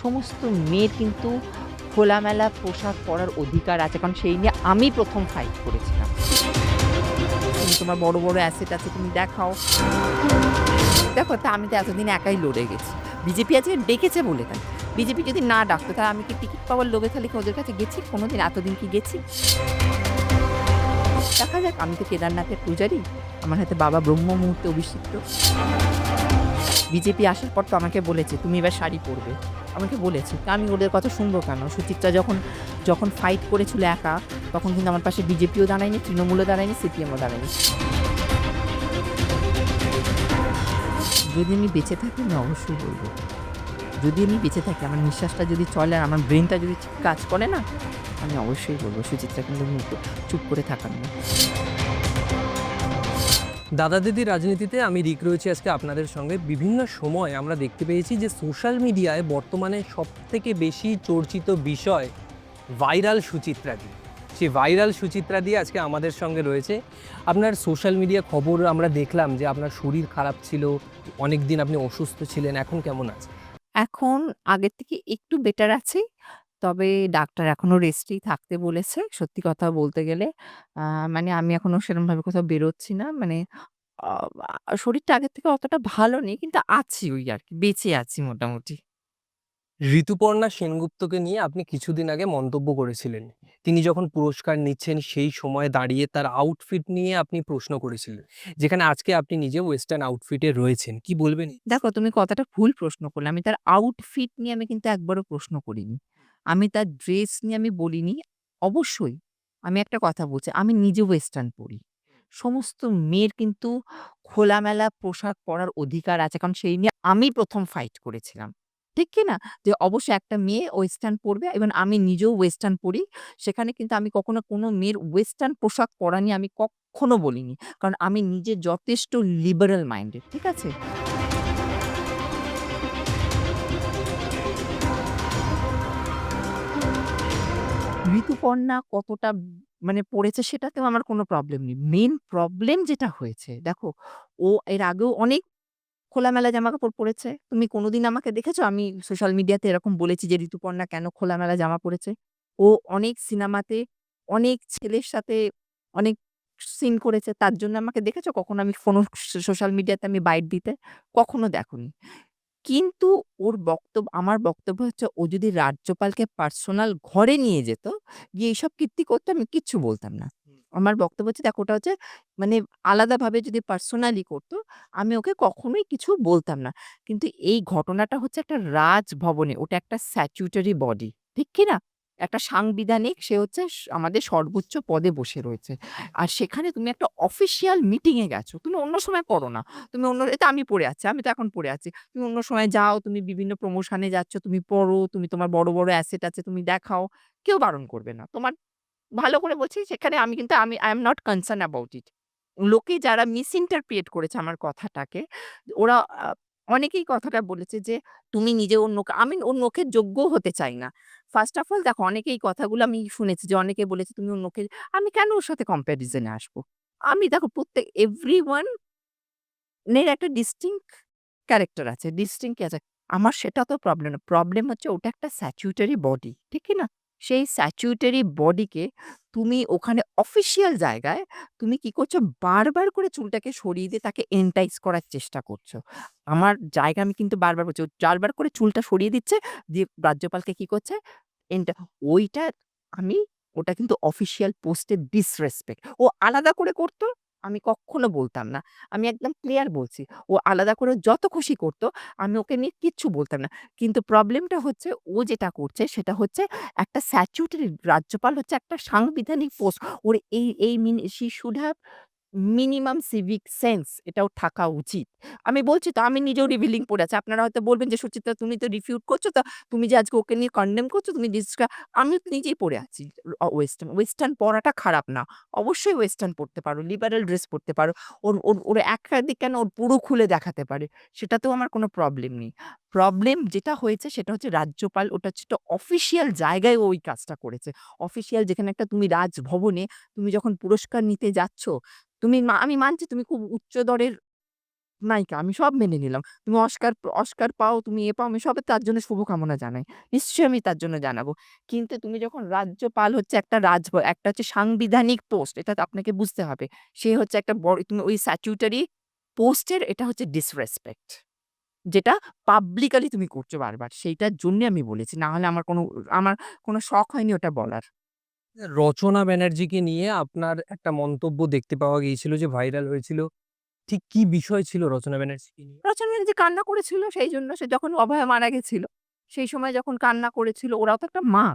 সমস্ত মেয়ের কিন্তু খোলামেলা পোশাক পরার অধিকার আছে, কারণ সেই নিয়ে আমি প্রথম ফাইট করেছিলাম। তুমি তোমার বড় বড় অ্যাসেট আছে, তুমি দেখাও। দেখো, তা আমি তো এতদিন একাই লড়ে গেছি। বিজেপি আজকে ডেকেছে বলে তাই। বিজেপি যদি না ডাকতো, তাহলে আমি কি টিকিট পাওয়ার লোভে তাহলে কি ওদের কাছে গেছি? কোনোদিন, এতদিন কি গেছি? দেখা যাক, আমি তো কেদারনাথের পূজারি। আমার হাতে বাবা ব্রহ্ম মুহূর্তে অভিষিক্ত। বিজেপি আসার পর তো আমাকে বলেছে, তুমি এবার শাড়ি পরবে। আমাকে বলেছে। আমি ওদের কথা শুনব কেন? সুচিত্রা যখন যখন ফাইট করেছিল একা, তখন কিন্তু আমার পাশে বিজেপিও দাঁড়ায়নি, তৃণমূলও দাঁড়ায়নি সিপিএমও দাঁড়ায়নি। যদি আমি বেঁচে থাকি, আমি অবশ্যই বলব। যদি আমি বেঁচে থাকি, আমার নিঃশ্বাসটা যদি চলে আর আমার ব্রেনটা যদি কাজ করে না, আমি অবশ্যই বলব, সুচিত্রা কিন্তু চুপ করে থাকার না দাদা দিদি রাজনীতিতে আমি রিক রয়েছি আজকে আপনাদের সঙ্গে। বিভিন্ন সময় আমরা দেখতে পেয়েছি যে সোশ্যাল মিডিয়ায় বর্তমানে সব থেকে বেশি চর্চিত বিষয় ভাইরাল সুচিত্রা দিয়ে। সেই ভাইরাল সুচিত্রা দিয়ে আজকে আমাদের সঙ্গে রয়েছে। আপনার সোশ্যাল মিডিয়া খবর আমরা দেখলাম যে আপনার শরীর খারাপ ছিল অনেক দিন আপনি অসুস্থ ছিলেন, এখন কেমন আছে? এখন আগের থেকে একটু বেটার আছি। তবে ডাক্তার এখনও রেস্টেই থাকতে বলেছে। সত্যি কথা বলতে গেলে মানে আমি এখনও সেরকম ভাবে কোথাও বেরোচ্ছি না। মানে আ- শরীরটা আগের থেকে অতটা ভালো নেই কিন্তু আছি ওই আর কি বেঁচে আছি মোটামুটি। ঋতুপর্ণা সেনগুপ্তকে নিয়ে আপনি কিছুদিন আগে মন্তব্য করেছিলেন। তিনি যখন পুরস্কার নিচ্ছেন সেই সময় দাঁড়িয়ে তার আউটফিট নিয়ে আপনি প্রশ্ন করেছিলেন যেখানে আজকে আপনি নিজে ওয়েস্টার্ন আউটফিটে রয়েছেন। কি বলবেন? দেখো তুমি কথাটা ভুল প্রশ্ন করলে। আমি তার আউটফিট নিয়ে আমি কিন্তু একবারও প্রশ্ন করিনি। আমি তার ড্রেস নিয়ে আমি বলিনি, অবশ্যই আমি একটা কথা বলছি, আমি নিজে ওয়েস্টার্ন পরি। সমস্ত মেয়ের কিন্তু খোলামেলা পোশাক পরার অধিকার আছে, কারণ সেই নিয়ে আমি প্রথম ফাইট করেছিলাম। ঠিক কি না? যে অবশ্যই একটা মেয়ে ওয়েস্টার্ন পরবে এবং আমি নিজেও ওয়েস্টার্ন পরি, সেখানে কিন্তু আমি কখনো কোনো মেয়ের ওয়েস্টার্ন পোশাক পরা নিয়ে আমি কখনো বলিনি, কারণ আমি নিজে যথেষ্ট লিবারেল মাইন্ডেড ঠিক আছে? ঋতুপর্ণা কতটা মানে পড়েছে সেটাতেও আমার কোনো প্রবলেম নেই। মেন প্রবলেম যেটা হয়েছে, দেখো, ও এর আগেও অনেক খোলামেলা জামা কাপড় পরেছে তুমি কোনোদিন আমাকে দেখেছ? আমি সোশ্যাল মিডিয়াতে এরকম বলেছি যে ঋতুপর্ণা কেন খোলামেলা জামা পরেছে ও অনেক সিনেমাতে অনেক ছেলের সাথে অনেক সিন করেছে। তার জন্য আমাকে দেখেছ? কখনো আমি কোনো সোশ্যাল মিডিয়াতে আমি বাইট দিতে? কখনো দেখোনি। কিন্তু ওর বক্তব্য আমার বক্তব্য হচ্ছে ও যদি রাজ্যপালকে পার্সোনাল ঘরে নিয়ে যেত গিয়ে এইসব কীর্তি করতো আমি কিচ্ছু বলতাম না। আমার বক্তব্য হচ্ছে দেখো ওটা হচ্ছে মানে আলাদাভাবে যদি পার্সোনালি করতো আমি ওকে কখনোই কিছু বলতাম না। কিন্তু এই ঘটনাটা হচ্ছে একটা রাজভবনে ওটা একটা স্যাচুটারি বডি ঠিক কি না? একটা সাংবিধানিক সে হচ্ছে আমাদের সর্বোচ্চ পদে বসে রয়েছে। আর সেখানে তুমি একটা অফিসিয়াল মিটিং এ গেছো। তুমি অন্য সময় করো না। তুমি অন্য এটা আমি পড়ে আছি, আমি তো এখন পড়ে আছি। তুমি অন্য সময় যাও, তুমি বিভিন্ন প্রমোশনে যাচ্ছ, তুমি পড়ো, তুমি তোমার বড় বড় অ্যাসেট আছে, তুমি দেখাও। কেউ বারণ করবে না। তোমার ভালো করে বলছি, সেখানে আমি কিন্তু, আমি I am not concern about it লোকে যারা মিস ইন্টারপ্রিয়েট করেছে আমার কথাটাকে, ওরা অনেকেই কথাটা বলেছে যে, তুমি নিজে অন্য আমি অন্য লোকের যোগ্য হতে চাই না। ফার্স্ট অফ অল দেখো অনেকেই কথাগুলো আমি শুনেছি যে, অনেকে বলেছে, তুমি অন্য লোকের আমি কেন ওর সাথে কম্প্যারিজনে আসব? আমি দেখো প্রত্যেক এভরি ওয়ানের একটা ডিস্টিংক্ট ক্যারেক্টার আছে ডিস্টিংক্ট আছে আমার সেটা তো প্রবলেম না। প্রবলেম হচ্ছে ওটা একটা স্যাচুইটারি বডি ঠিক না? সেই স্যাচুইটারি বডিকে তুমি ওখানে অফিসিয়াল জায়গায় তুমি কি করছ? বারবার করে চুলটাকে সরিয়ে দিয়ে তাকে এনটাইজ করার চেষ্টা করছ। আমার জায়গা আমি কিন্তু বারবার বলছি, ও বারবার করে চুলটা সরিয়ে দিচ্ছে, দিয়ে রাজ্যপালকে কি করছে? এন্টা ওইটা আমি, ওটা কিন্তু অফিসিয়াল পোস্টে ডিসরেসপেক্ট ও আলাদা করে করতো। আমি কখনো বলতাম না। আমি একদম ক্লিয়ার বলছি। ও আলাদা করে যত খুশি করতো, আমি ওকে নিয়ে কিচ্ছু বলতাম না। কিন্তু প্রবলেমটা হচ্ছে, ও যেটা করছে সেটা হচ্ছে একটা স্যাচুটারি রাজ্যপাল হচ্ছে একটা সাংবিধানিক পোস্ট ওর এই এই she should have minimum civic sense এটাও থাকা উচিত। আমি বলছি তো, আমি নিজেও রিভিলিং পড়ে আছি। আপনারা হয়তো বলবেন যে, সুচিত্রা, তুমি তো রিফিউট করছ তো, তুমি যে আজকে ওকে নিয়ে কন্ডেম করছ, তুমি ডিসকা আমি তো নিজেই পড়ে আছি। ওয়েস্টার্ন ওয়েস্টার্ন পড়াটা খারাপ না। অবশ্যই ওয়েস্টার্ন পড়তে পারো লিবারেল ড্রেস পরতে পারো। ওর ওর ওর একটা দিক কেন ওর পুরো খুলে দেখাতে পারে, সেটাতেও আমার কোনো প্রবলেম নেই। প্রবলেম যেটা হয়েছে সেটা হচ্ছে রাজ্যপাল ওটা হচ্ছে অফিসিয়াল জায়গায় ওই কাজটা করেছে অফিসিয়াল যেখানে একটা তুমি রাজভবনে তুমি যখন পুরস্কার নিতে যাচ্ছ তুমি আমি মানছি তুমি খুব উচ্চ দরের নায়িকা। আমি সব মেনে নিলাম। তুমি অস্কার অস্কার পাও, তুমি এ পাও, আমি সবে তার জন্য শুভকামনা জানাই। নিশ্চয়ই আমি তার জন্য জানাব। কিন্তু তুমি যখন রাজ্যপাল হচ্ছে একটা রাজ একটা হচ্ছে সাংবিধানিক পোস্ট, এটা আপনাকে বুঝতে হবে। সে হচ্ছে একটা বড় তুমি ওই স্ট্যাটিউটরি পোস্টের এটা হচ্ছে ডিসরেসপেক্ট। যেটা পাবলিকালি তুমি করছ বারবার। সেইটার জন্যে আমি বলেছি। না হলে আমার কোনো আমার কোনো শখ হয়নি ওটা বলার। রচনা ব্যানার্জিকে নিয়ে আপনার একটা মন্তব্য দেখতে পাওয়া গিয়েছিল যে ভাইরাল হয়েছিল। ঠিক কি বিষয় ছিল রচনা ব্যানার্জিকে নিয়ে? রচনা ব্যানার্জি কান্না করেছিল সেই জন্য সে যখন অভয়া মারা গেছিল। সেই সময় যখন কান্না করেছিল ওরাও তো একটা মা।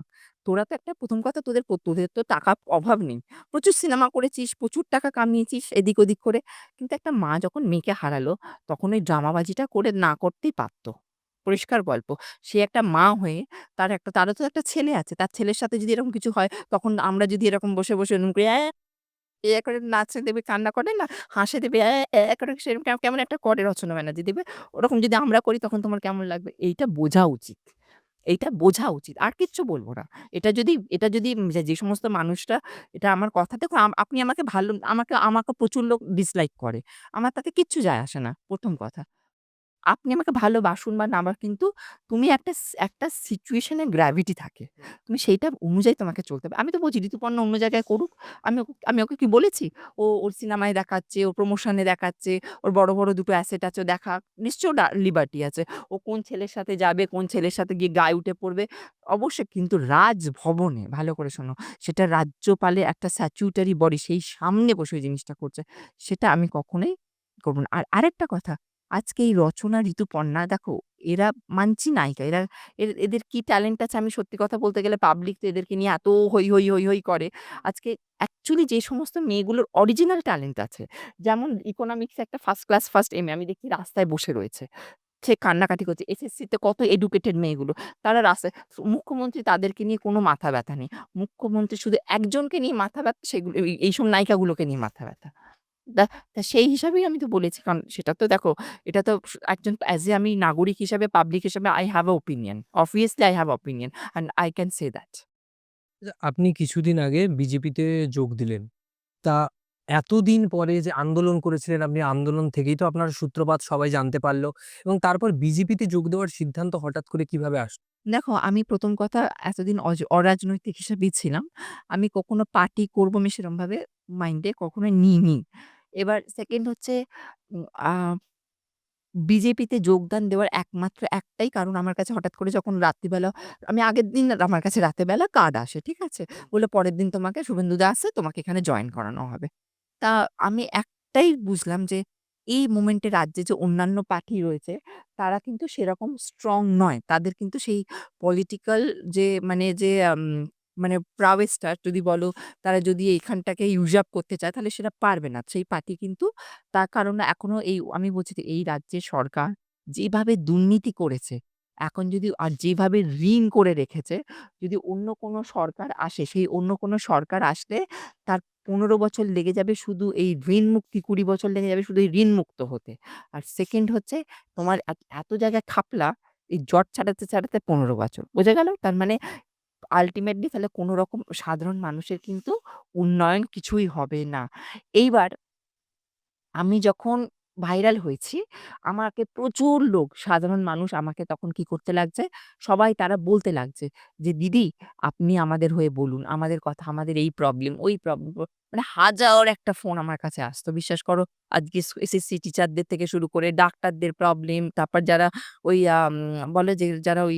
তোরা তো একটা প্রথম কথা তোদের তোদের তো টাকার অভাব নেই। প্রচুর সিনেমা করেছিস, প্রচুর টাকা কামিয়েছিস এদিক ওদিক করে। কিন্তু একটা মা যখন মেয়েকে হারালো তখন ওই ড্রামাবাজিটা করে না করতেই পারতো পরিষ্কার গল্প। সে একটা মা হয়ে তার একটা তারও তো একটা ছেলে আছে। তার ছেলের সাথে যদি এরকম কিছু হয় তখন আমরা যদি এরকম বসে, বসে এরকম করে এ করে নাচে দেবে, কান্না করে না? হাসে দেবে করে সেরকম কেম কেমন একটা করে রচনা ব্যানার্জি দেবে। ওরকম যদি আমরা করি তখন তোমার কেমন লাগবে? এইটা বোঝা উচিত। এইটা বোঝা উচিত। আর কিচ্ছু বলব না। এটা যদি এটা যদি যে, যে সমস্ত মানুষরা এটা আমার কথা দেখো আপনি আমাকে ভালো আমাকে আমাকে প্রচুর লোক ডিসলাইক করে। আমার তাতে কিচ্ছু যায় আসে না প্রথম কথা। আপনি আমাকে ভালোবাসুন বা না আমার কিন্তু তুমি একটা একটা সিচুয়েশন গ্র্যাভিটি থাকে। তুমি সেইটা অনুযায়ী তোমাকে চলতে হবে। আমি তো বলছি ঋতুপর্ণ অন্য জায়গায় করুক। আমি আমি ওকে কি বলেছি? ও ওর সিনেমায় দেখাচ্ছে, ওর প্রমোশন দেখাচ্ছে, ওর বড়, বড় দুটো অ্যাসেট আছে। নিশ্চয়ই ওর লিবার্টি আছে। ও কোন ছেলের সাথে যাবে, কোন ছেলের সাথে গিয়ে গায়ে উঠে পড়বে। অবশ্যই কিন্তু রাজভবনে ভালো করে শোনো, সেটা রাজ্যপালে একটা স্ট্যাটিউটরি বডি সেই সামনে বসে ওই জিনিসটা করছে। সেটা আমি কখনোই করব না। আর আরেকটা কথা, আজকে এই রচনা, ঋতুপর্ণা দেখো এরা মানছি নায়িকা। এরা এদের কি ট্যালেন্ট আছে আমি সত্যি কথা বলতে গেলে পাবলিক তো এদেরকে নিয়ে এত হৈ, হই হৈ, হই করে। আজকে অ্যাকচুয়ালি যে সমস্ত মেয়েগুলোর অরিজিনাল ট্যালেন্ট আছে। যেমন ইকোনমিক্সে একটা ফার্স্ট ক্লাস ফার্স্ট এমএ আমি দেখি রাস্তায় বসে রয়েছে। সে কান্নাকাটি করছে। এসএসসিতে কত এডুকেটেড মেয়েগুলো। তারা রাস্তায় মুখ্যমন্ত্রী তাদেরকে নিয়ে কোনো মাথা ব্যথা নেই। মুখ্যমন্ত্রী শুধু একজনকে নিয়ে মাথা ব্যথা সেগুলো এই এইসব নায়িকাগুলোকে নিয়ে মাথা ব্যথা। দা তা সেই হিসাবেই আমি তো বলেছি কারণ সেটা তো দেখো এটা তো স একজন অ্যাজ এ আমি নাগরিক হিসাবে পাবলিক হিসাবে I have a opinion. Obviously I have opinion and I can say that. আচ্ছা, আপনি কিছুদিন আগে বিজেপিতে যোগ দিলেন। তা এতদিন পরে যে আন্দোলন করেছিলেন আপনি আন্দোলন থেকেই তো আপনার সূত্রপাত সবাই জানতে পারল এবং তারপর বিজেপিতে যোগ দেওয়ার সিদ্ধান্ত হঠাৎ করে কীভাবে আসলো? দেখো আমি ১ম কথা এতদিন অজ অরাজনৈতিক হিসেবেই ছিলাম। আমি কখনো পার্টি করব আমি সেরমভাবে মাইন্ডে কখনোই নিইনি। এবার 2nd হচ্ছে বিজেপিতে যোগদান দেওয়ার একমাত্র একটাই কারণ আমার কাছে হঠাৎ করে যখন রাত্রিবেলা, আমি আগের দিন আমার কাছে রাতের বেলা কার্ড আসে। ঠিক আছে? বলল পরের দিন তোমাকে শুভেন্দুদা আসছে তোমাকে এখানে জয়েন করানো হবে। তা আমি একটাই বুঝলাম যে, এই মোমেন্টে রাজ্যে যে অন্যান্য পার্টি রয়েছে, তারা কিন্তু সেরকম স্ট্রং নয়। তাদের কিন্তু সেই পলিটিক্যাল যে মানে যে মানে টা যদি বলো তারা যদি এইখানটাকে ইউস-আপ করতে চায় তাহলে সেটা পারবে না। সেই পার্টি কিন্তু তার কারণ এখনও এই আমি বলছি যে এই রাজ্যের সরকার যেভাবে দুর্নীতি করেছে, এখন যদি আর যেভাবে ঋণ করে রেখেছে, যদি অন্য কোনো সরকার আসে সেই অন্য কোনো সরকার আসলে তার ১৫ বছর লেগে যাবে শুধু এই ঋণ মুক্তি, ২০ বছর লেগে যাবে শুধু এই ঋণ মুক্ত হতে। আর 2nd হচ্ছে তোমার এত এত জায়গায় খাপলা এই জট ছাড়াতে, ছাড়াতে ১৫ বছর। বোঝা গেল? তার মানে আল্টিমেটলি তাহলে কোনো রকম সাধারণ মানুষের কিন্তু উন্নয়ন কিছুই হবে না। এইবার আমি যখন ভাইরাল হয়েছি, আমাকে প্রচুর লোক সাধারণ মানুষ আমাকে তখন কি করতে লাগছে? সবাই তারা বলতে লাগছে যে, "দিদি আপনি আমাদের হয়ে বলুন। আমাদের কথা, আমাদের এই প্রবলেম, ওই প্রবলেম" মানে হাজার একটা ফোন আমার কাছে আসতো। বিশ্বাস করো আজকে এসএসসি টিচারদের থেকে শুরু করে ডাক্তারদের প্রবলেম, তারপর যারা ওই বলে যে যারা ওই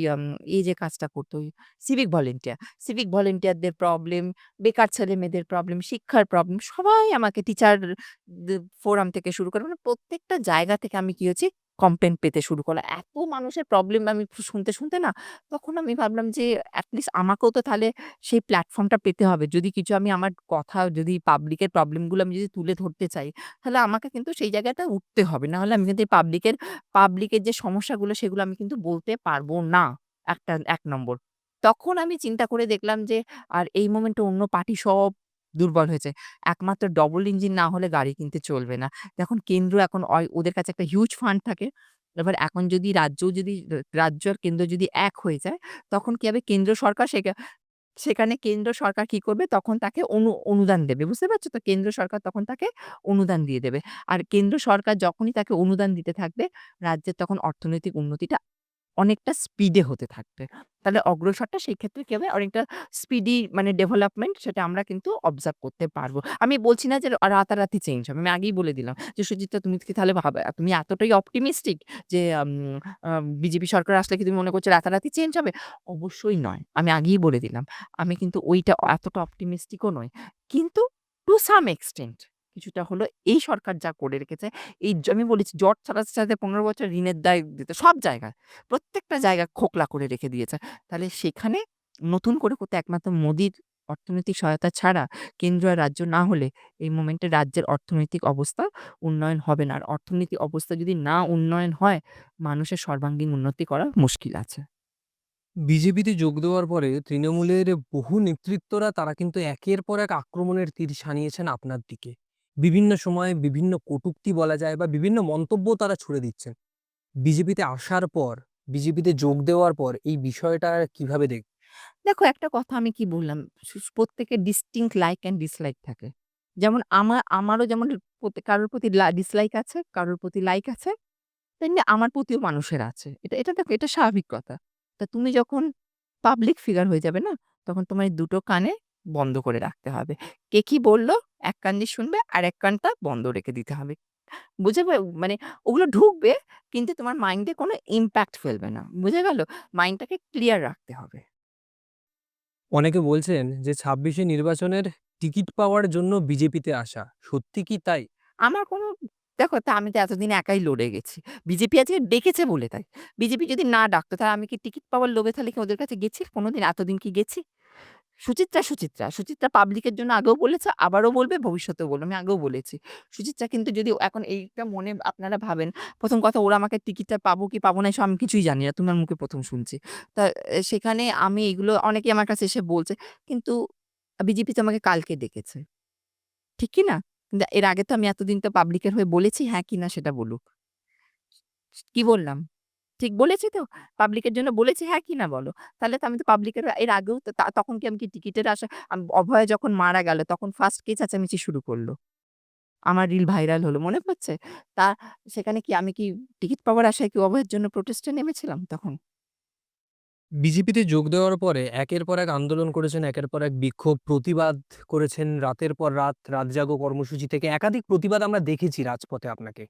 এই যে কাজটা করতো ওই সিভিক ভলান্টিয়ার, সিভিক ভলান্টিয়ারদের প্রবলেম, বেকার ছেলে মেয়েদের প্রবলেম, শিক্ষার প্রবলেম সবাই আমাকে টিচার ফোরাম থেকে শুরু করে মানে প্রত্যেকটা জায়গা থেকে আমি কি হয়েছি কমপ্লেইন পেতে শুরু করলাম। এত মানুষের প্রবলেম আমি শুনতে, শুনতে না তখন আমি ভাবলাম যে এট লিস্ট আমাকেও তো তাহলে সেই প্ল্যাটফর্মটা পেতে হবে। যদি কিছু আমি আমার কথা যদি পাবলিকের প্রবলেমগুলো আমি যদি তুলে ধরতে চাই, তাহলে আমাকে কিন্তু সেই জায়গাটায় উঠতে হবে। না হলে আমি কিন্তু এই পাবলিকের পাবলিকের যে সমস্যাগুলো সেগুলো আমি কিন্তু বলতে পারব না। একটা এক নম্বর। তখন আমি চিন্তা করে দেখলাম যে আর এই মোমেন্টে অন্য পার্টি সব দুর্বল হয়েছে। একমাত্র ডবল ইঞ্জিন না হলে গাড়ি কিন্তু চলবে না। এখন কেন্দ্র এখন অয় ওদের কাছে একটা হিউজ ফান্ড থাকে। এবার এখন যদি রাজ্য যদি রাজ্য আর কেন্দ্র যদি এক হয়ে যায়, তখন কি হবে কেন্দ্র সরকার সেখানে কেন্দ্র সরকার কি করবে? তখন তাকে অনু অনুদান দেবে। বুঝতে পারছ তো? কেন্দ্র সরকার তখন তাকে অনুদান দিয়ে দেবে। আর কেন্দ্র সরকার যখনই তাকে অনুদান দিতে থাকবে, রাজ্যের তখন অর্থনৈতিক উন্নতিটা অনেকটা স্পিডে হতে থাকবে। তাহলে অগ্রসরটা সেই ক্ষেত্রে কি হবে? অনেকটা স্পিডি মানে ডেভেলপমেন্ট সেটা আমরা কিন্তু অবজার্ভ করতে পারব। আমি বলছি না যে রাতারাতি চেঞ্জ হবে। আমি আগেই বলে দিলাম যে, "সুচিত্রা তুমি কি তাহলে ভাবে তুমি এতটাই অপটিমিস্টিক যে বিজেপি সরকার আসলে কি তুমি মনে করছ রাতারাতি চেঞ্জ হবে?" অবশ্যই নয়। আমি আগেই বলে দিলাম। আমি কিন্তু ওইটা এতটা অপটিমিস্টিকও নয় কিন্তু টু সাম এক্সটেন্ট কিছুটা হলো এই সরকার যা করে রেখেছে, এই আমি বলেছি জট ছাড়াতে, ছাড়াতে ১৫ বছর ঋণের দায় দিতে সব জায়গায়, প্রত্যেকটা জায়গা খোকলা করে রেখে দিয়েছে। তাহলে সেখানে নতুন করে করতে একমাত্র মোদির অর্থনৈতিক সহায়তা ছাড়া কেন্দ্র আর রাজ্য না হলে এই মোমেন্টে রাজ্যের অর্থনৈতিক অবস্থা উন্নয়ন হবে না। আর অর্থনৈতিক অবস্থা যদি না উন্নয়ন হয়, মানুষের সর্বাঙ্গীন উন্নতি করা মুশকিল আছে। বিজেপিতে যোগ দেওয়ার পরে তৃণমূলের বহু নেতৃত্বরা তারা কিন্তু একের পর এক আক্রমণের তীর শানিয়েছেন আপনার দিকে। বিভিন্ন সময়ে বিভিন্ন কটূক্তি বলা যায় বা বিভিন্ন মন্তব্য তারা ছুড়ে দিচ্ছেন। বিজেপিতে আসার পর, বিজেপিতে যোগ দেওয়ার পর এই বিষয়টা কীভাবে দেখ দেখো একটা কথা আমি কি বললাম, প্রত্যেকের ডিস্টিংক্ট লাইক অ্যান্ড ডিসলাইক থাকে। যেমন আমার আমারও যেমন কারোর প্রতি ডিসলাইক আছে, কারোর প্রতি লাইক আছে, তেমনি আমার প্রতিও মানুষের আছে। এটা এটা দেখো এটা স্বাভাবিক কথা। তা তুমি যখন পাবলিক ফিগার হয়ে যাবে না, তখন তোমার দুটো কানে বন্ধ করে রাখতে হবে। কে কি বলল, এক কান দিয়ে শুনবে, আর এক কানটা বন্ধ রেখে দিতে হবে। বুঝে পা মানে ওগুলো ঢুকবে কিন্তু তোমার মাইন্ডে কোনো ইমপ্যাক্ট ফেলবে না। বুঝে গেল? মাইন্ডটাকে ক্লিয়ার রাখতে হবে। অনেকে বলছেন যে ২৬ এ নির্বাচনের টিকিট পাওয়ার জন্য বিজেপিতে আসা। সত্যি কি তাই? আমার কোনো দেখো তা আমি তো এতদিন একাই লড়ে গেছি। বিজেপি আজকে ডেকেছে বলে তাই। বিজেপি যদি না ডাকতো তাহলে আমি কি টিকিট পাওয়ার লোভে তাহলে কি ওদের কাছে গেছি? কোনোদিন এতদিন কি গেছি? সুচিত্রা, সুচিত্রা। সুচিত্রা পাবলিকের জন্য আগেও বলেছে, আবারও বলবে, ভবিষ্যতেও বলবে। আমি আগেও বলেছি। সুচিত্রা কিন্তু যদি এখন এইটা মনে আপনারা ভাবেন, ১ম কথা ওরা আমাকে টিকিটটা পাবো কি পাবো না এসব আমি কিছুই জানি না। তোমার মুখে ১ম শুনছি। তা সেখানে আমি এগুলো অনেকেই আমার কাছে এসে বলছে। কিন্তু বিজেপি তো আমাকে কালকে ডেকেছে। ঠিক কি না? কিন্তু এর আগে তো আমি এতদিন তো পাবলিকের হয়ে বলেছি হ্যাঁ কি না সেটা বলুক। কি বললাম? ঠিক বলেছি তো? পাবলিকের জন্য বলেছি হ্যাঁ কি না বলো? তাহলে তো আমি তো পাবলিকের এর আগেও তো তা, তখন কি আমি কি টিকিটের আশা, আম, অভয়া যখন মারা গেল, তখন ফার্স্ট কে চেঁচামেচি শুরু করল আমার রিল ভাইরাল হলো। মনে পড়ছে? তা সেখানে কি আমি কি টিকিট পাওয়ার আশায় কি অভয়ের জন্য প্রোটেস্টে নেমেছিলাম তখন? বিজেপিতে যোগ দেওয়ার পরে একের পর এক আন্দোলন করেছেন, একের পর এক বিক্ষোভ, প্রতিবাদ করেছেন রাতের পর রাত, রাত জাগো কর্মসূচি থেকে একাধিক প্রতিবাদ আমরা দেখেছি রাজপথে আপনাকে।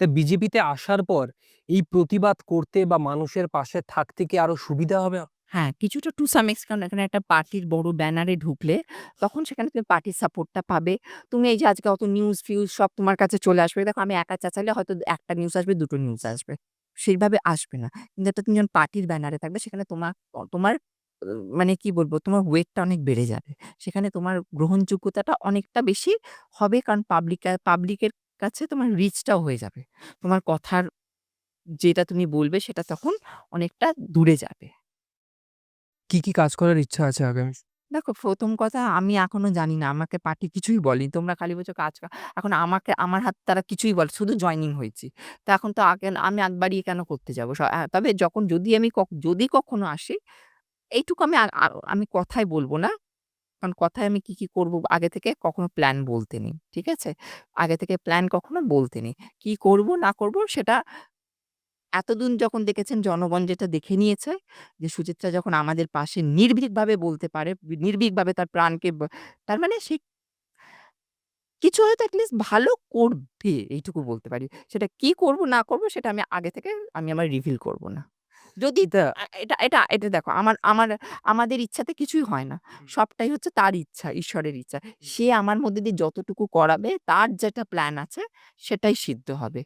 তা বিজেপিতে আসার পর এই প্রতিবাদ করতে বা মানুষের পাশে থাকতে কি আরও সুবিধা হবে? হ্যাঁ, কিছুটা টু সাম এক্সটেন্ট এখানে একটা পার্টির বড় ব্যানারে ঢুকলে তখন সেখানে তুমি পার্টির সাপোর্টটা পাবে। তুমি এই যে আজকে অত নিউজ-ফিউজ সব তোমার কাছে চলে আসবে। দেখো আমি একা চেঁচালে হয়তো ১ টা নিউজ আসবে, ২ টো নিউজ আসবে। সেইভাবে আসবে না। কিন্তু একটা তুমি যখন পার্টির ব্যানারে থাকবে সেখানে তোমার তোমার মানে কি বলব তোমার ওয়েটটা অনেক বেড়ে যাবে। সেখানে তোমার গ্রহণযোগ্যতাটা অনেকটা বেশি হবে কারণ পাবলিক পাবলিকের কাছে তোমার রিচটাও হয়ে যাবে। তোমার কথার যেটা তুমি বলবে সেটা তখন অনেকটা দূরে যাবে। কি, কি কাজ করার ইচ্ছা আছে আগামী দেখো ১ম কথা আমি এখনও জানি না। আমাকে পার্টি কিছুই বলেনি। তোমরা খালি বলছো কাজ এখন আমাকে আমার হাত তারা কিছুই বলে শুধু জয়েনিং হয়েছি। তো এখন তো আগে আমি বাড়িয়ে কেন করতে যাব? স আ তবে যখন যদি আমি যদি কখনো আসি, এইটুকু আমি আমি কথায় বলব না। কারণ কথায় আমি কি, কি করব আগে থেকে কখনো প্ল্যান বলতে নেই। ঠিক আছে? আগে থেকে প্ল্যান কখনো বলতে নেই। কি করব না করব সেটা এতদিন যখন দেখেছেন জনগণ যেটা দেখে নিয়েছে যে সুচিত্রা যখন আমাদের পাশে নির্ভীকভাবে বলতে পারে, নির্ভীকভাবে তার প্রাণকে তার মানে সে কিছু হয়তো অ্যাটলিস্ট লিস্ট ভালো করবে এইটুকু বলতে পারি। সেটা কি করব না করব সেটা আমি আগে থেকে আমি আমার রিভিল করব না। যদি তা এটা এটা এটা দেখো আমার আমার আমাদের ইচ্ছাতে কিছুই হয় না। সবটাই হচ্ছে তার ইচ্ছা, ঈশ্বরের ইচ্ছা। সে আমার মধ্যে দিয়ে যতটুকু করাবে তার যেটা প্ল্যান আছে সেটাই সিদ্ধ হবে।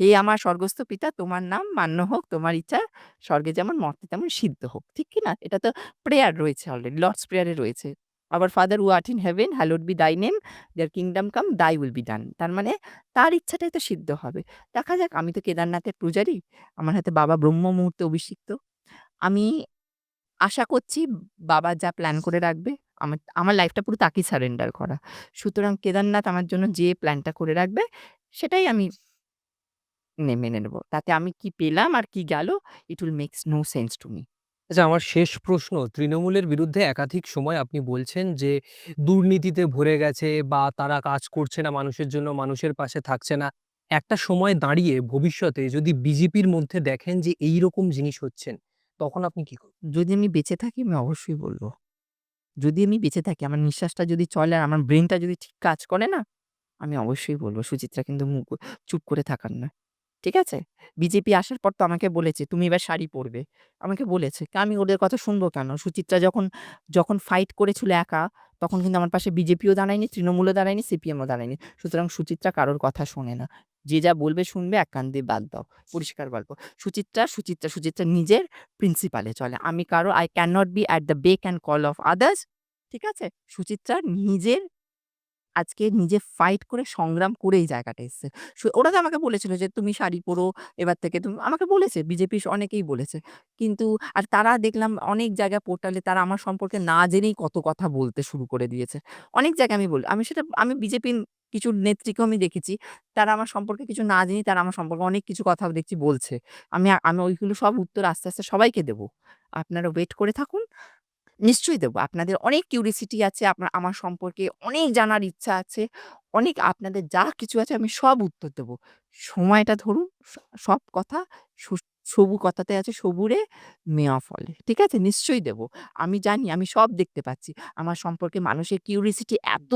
হে আমার স্বর্গস্থ পিতা তোমার নাম মান্য হোক, তোমার ইচ্ছা স্বর্গে যেমন মর্তে তেমন সিদ্ধ হোক। ঠিক কি না? এটা তো প্রেয়ার রয়েছে অলরেডি লর্ডস প্রেয়ারে রয়েছে। Our father who in heaven hallowed be thy name, their kingdom come, thy will be ডান। তার মানে তার ইচ্ছাটাই তো সিদ্ধ হবে। দেখা যাক আমি তো কেদারনাথের পূজারী। আমার হাতে বাবা ব্রহ্ম মুহূর্তে অভিষিক্ত। আমি আশা করছি বাবা যা প্ল্যান করে রাখবে আমার আমার লাইফটা পুরো তাকেই সারেন্ডার করা। সুতরাং কেদারনাথ আমার জন্য যে প্ল্যানটা করে রাখবে সেটাই আমি মেনে নেব। তাতে আমি কি পেলাম আর কি গেল it will makes no sense to me. আচ্ছা আমার শেষ প্রশ্ন তৃণমূলের বিরুদ্ধে একাধিক সময় আপনি বলছেন যে, দুর্নীতিতে ভরে গেছে বা তারা কাজ করছে না, মানুষের জন্য মানুষের পাশে থাকছে না একটা সময় দাঁড়িয়ে ভবিষ্যতে যদি বিজেপির মধ্যে দেখেন যে এই রকম জিনিস হচ্ছেন, তখন আপনি কি করবেন যদি আমি বেঁচে থাকি, আমি অবশ্যই বলব। যদি আমি বেঁচে থাকি, আমার নিঃশ্বাসটা যদি চলে আর আমার ব্রেইনটা যদি ঠিক কাজ করে না, আমি অবশ্যই বলব, সুচিত্রা কিন্তু মুখ, চুপ করে থাকার না। ঠিক আছে? বিজেপি আসার পর তো আমাকে বলেছে তুমি এবার শাড়ি পরবে। আমাকে বলেছে। আমি ওদের কথা শুনব কেন? সুচিত্রা যখন যখন ফাইট করেছিল একা তখন কিন্তু আমার পাশে বিজেপিও দাঁড়ায়নি, তৃণমূলও দাঁড়ায়নি, সিপিএমও দাঁড়ায়নি। সুতরাং সুচিত্রা কারোর কথা শোনে না। যে যা বলবে শুনবে এক কান দিয়ে বাদ দাও। পরিষ্কার গল্প। সুচিত্রা, সুচিত্রা, সুচিত্রা নিজের প্রিন্সিপালে চলে। আমি কারও I cannot be at the beck and call of others ঠিক আছে? সুচিত্রা নিজের আজকে নিজে ফাইট করে সংগ্রাম করে এই জায়গাটা এসছে। ওরা তো আমাকে বলেছিল যে তুমি শাড়ি পরো এবার থেকে তুমি আমাকে বলেছে বিজেপি অনেকেই বলেছে। কিন্তু আর তারা দেখলাম অনেক জায়গায় পোর্টালে তারা আমার সম্পর্কে না জেনেই কত কথা বলতে শুরু করে দিয়েছে। অনেক জায়গায় আমি বলি আমি সেটা আমি বিজেপির কিছু নেত্রীকেও আমি দেখেছি। তারা আমার সম্পর্কে কিছু না জেনেই তারা আমার সম্পর্কে অনেক কিছু কথা দেখছি বলছে। আমি আমি ওইগুলো সব উত্তর আস্তে, আস্তে সবাইকে দেবো আপনারা ওয়েট করে থাকুন। নিশ্চয়ই দেবো। আপনাদের অনেক কিউরিওসিটি আছে, আপনার, আমার সম্পর্কে অনেক জানার ইচ্ছা আছে। অনেক আপনাদের যা কিছু আছে আমি সব উত্তর দেবো। সময়টা ধরুন সব কথা সু, সবু কথাতে আছে, সবুরে মেওয়া ফলে। ঠিক আছে? নিশ্চয়ই দেব। আমি জানি, আমি সব দেখতে পাচ্ছি। আমার সম্পর্কে মানুষের কিউরিওসিটি এত,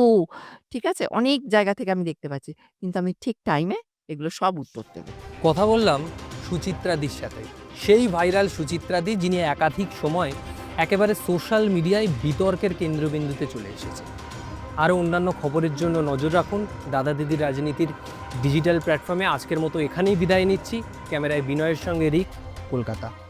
ঠিক আছে? অনেক জায়গা থেকে আমি দেখতে পাচ্ছি। কিন্তু আমি ঠিক টাইমে এগুলো সব উত্তর দেব। কথা বললাম সুচিত্রাদির সাথে সেই ভাইরাল সুচিত্রাদি যিনি একাধিক সময় একেবারে সোশ্যাল মিডিয়ায় বিতর্কের কেন্দ্রবিন্দুতে চলে এসেছে। আরও অন্যান্য খবরের জন্য নজর রাখুন দাদা দিদি রাজনীতির ডিজিটাল প্ল্যাটফর্মে। আজকের মতো এখানেই বিদায় নিচ্ছি। ক্যামেরায় বিনয়ের সঙ্গে রিক, কলকাতা।